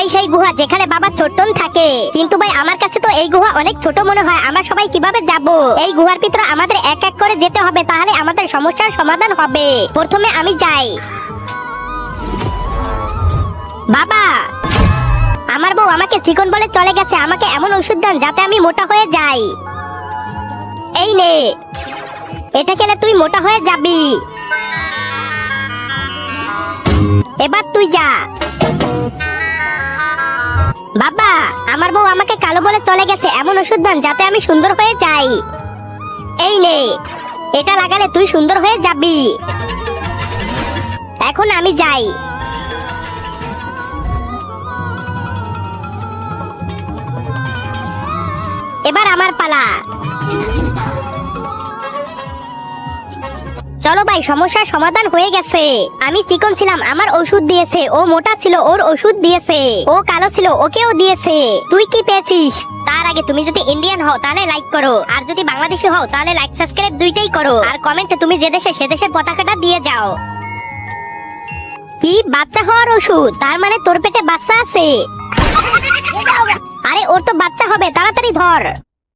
এটাই সেই গুহা যেখানে বাবা ছোট্টন থাকে। কিন্তু ভাই, আমার কাছে তো এই গুহা অনেক ছোট মনে হয়। আমরা সবাই কীভাবে যাব? এই গুহার ভিতরে আমাদের এক এক করে যেতে হবে, তাহলে আমাদের সমস্যার সমাধান হবে। প্রথমে আমি যাই। বাবা! আমার বউ আমাকে চিকন বলে চলে গেছে। আমাকে এমন ওষুধ দেন যাতে আমি মোটা হয়ে যাই। এই নে। এটা খেলে তুই মোটা হয়ে যাবি। এবার তুই যা। বাবা, আমার বউ আমাকে কালো বলে চলে গেছে, এমন ওষুধ দেন যাতে আমি সুন্দর হয়ে যাই। এই নে, এটা লাগালে তুই সুন্দর হয়ে যাবি। এখন আমি যাই। এবার আমার পালা। চলো ভাই, সমস্যার সমাধান হয়ে গেছে। আমি চিকন ছিলাম, আমার ওষুধ দিয়েছে। ও মোটা ছিল, ওর ওষুধ দিয়েছে। ও কালো ছিল, ওকেও দিয়েছে। তুই কি পেয়েছিস? তার আগে তুমি যদি ইন্ডিয়ান হও, তাহলে লাইক করো। আর যদি বাংলাদেশি হও, তাহলে লাইক সাবস্ক্রাইব দুইটাই করো। আর কমেন্টে তুমি যে দেশে, সে দেশের পতাকাটা দিয়ে যাও। কি বাচ্চা হওয়ার ওষুধ? তার মানে তোর পেটে বাচ্চা আছে? আরে, ওর তো বাচ্চা হবে, তাড়াতাড়ি ধর।